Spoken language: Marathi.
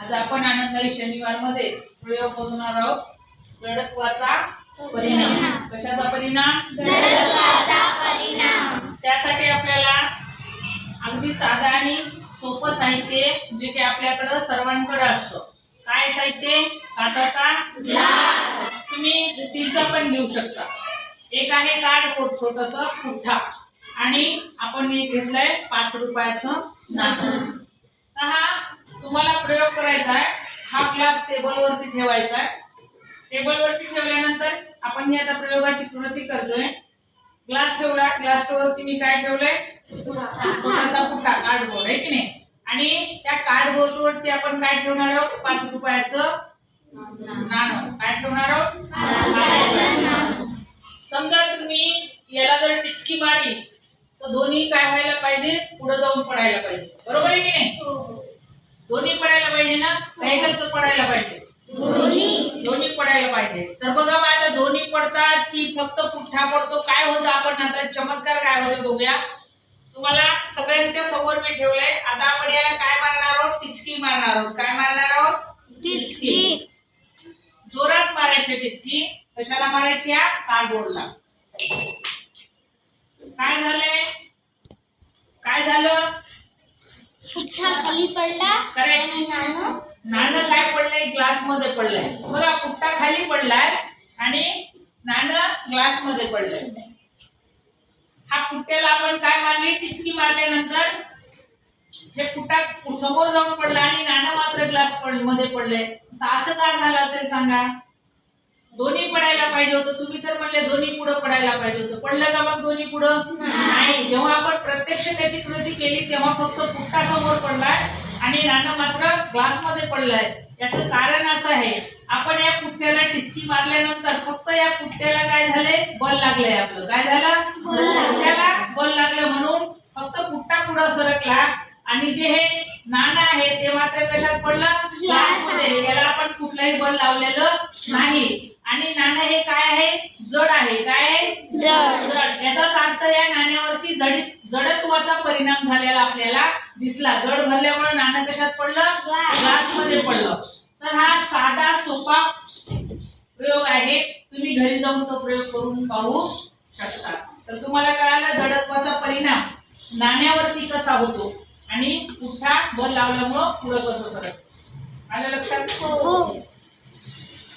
आज आपण आनंददायी शनिवारमध्ये प्रयोग बघणार आहोत. जडत्वाचा परिणाम. कशाचा परिणाम? त्यासाठी आपल्याला अगदी साधा आणि सोपं साहित्य जे की आपल्याकडं सर्वांकडे असतं. काय साहित्य? काचाचा तुम्ही स्टीलचा पण घेऊ शकता. एक आहे कार्डबोर्ड छोटस पुठ्ठा. आणि आपण घेतलंय पाच रुपयाचं नाणं. हा तुम्हाला प्रयोग करायचा आहे. हा क्लास टेबलवरती ठेवायचा आहे. टेबलवरती ठेवल्यानंतर आपण ही आता प्रयोगाची कृती करतोय. ग्लास ठेवला. ग्लास वरती मी काय ठेवलंय? छोटासा पुट्टा कार्डबोर्ड आहे की नाही? आणि त्या कार्डबोर्ड वरती आपण काय ठेवणार आहोत? पाच रुपयाचं नाणं. काय ठेवणार आहोत? समजा तुम्ही याला जर टिचकी मारली तर दोन्ही काय व्हायला पाहिजे? पुढे जाऊन पडायला पाहिजे. बरोबर आहे की नाही? दोन्ही पडायला पाहिजे ना? एकच पडायला पाहिजे? दोन्ही. पडायला पाहिजे. तर बघा मग आता दोन्ही पडतात की फक्त पुठ्ठा पडतो? काय होतं आपण आता? चमत्कार काय होतं बघूया. तुम्हाला सगळ्यांच्या समोर मी ठेवलंय. आता आपण याला काय मारणार आहोत? टिचकी मारणार आहोत. काय मारणार आहोत? जोरात मारायची टिचकी. कशाला मारायची या? कार्डबोर्डला काय झालंय? काय झालं? खाली पडला Correct. आणि नाणं नाणं काय पडलंय? ग्लासमध्ये पडलंय. बघा पुट्टा खाली पडलाय आणि नाणं ग्लासमध्ये पडलंय. हा पुट्ट्याला आपण काय मारली? टिचकी मारल्यानंतर हे पुट्टा समोर जाऊन पडला आणि नाणं मात्र ग्लासमध्ये पडलंय. तर असं का झालं असेल सांगा? दोन्ही पडायला पाहिजे होतं. तुम्ही तर म्हणले दोन्ही पुढं पडायला पाहिजे होतं. पडलं का मग दोन्ही पुढं? नाही. जेव्हा आपण प्रत्यक्ष त्याची कृती केली तेव्हा फक्त पुट्टा समोर पडलाय आणि नाणं मात्र ग्लासमध्ये पडलंय. याचं कारण असं आहे आपण या पुठ्ठ्याला टिचकी मारल्यानंतर फक्त या पुठ्ठ्याला काय झालंय बल लागलंय आपलं. काय झालं? पुठ्ठ्याला बल लागलं म्हणून फक्त पुट्टा पुढं सरकला आणि जे हे नाणं आहे ते मात्र कशात पडलं? ग्लासमध्ये. याला आपण कुठलंही बल लावलेलं नाही. आणि नाणं हे काय आहे? जड आहे. काय आहे? जड. जड याचाच अर्थ या जडी जडत्वाचा परिणाम झालेला आपल्याला दिसला. जड भरल्यामुळे नाणं कशात पडलं? ग्लास. मध्ये पडलं. तर हा साधा सोपा प्रयोग आहे. तुम्ही घरी जाऊन तो प्रयोग करून पाहू शकता. तर तुम्हाला कळालं जडत्वाचा परिणाम नाण्यावरती कसा होतो आणि पुठ्ठा बल लावल्यामुळं पुढं कसं सरकतं? आलं लक्षात? हो.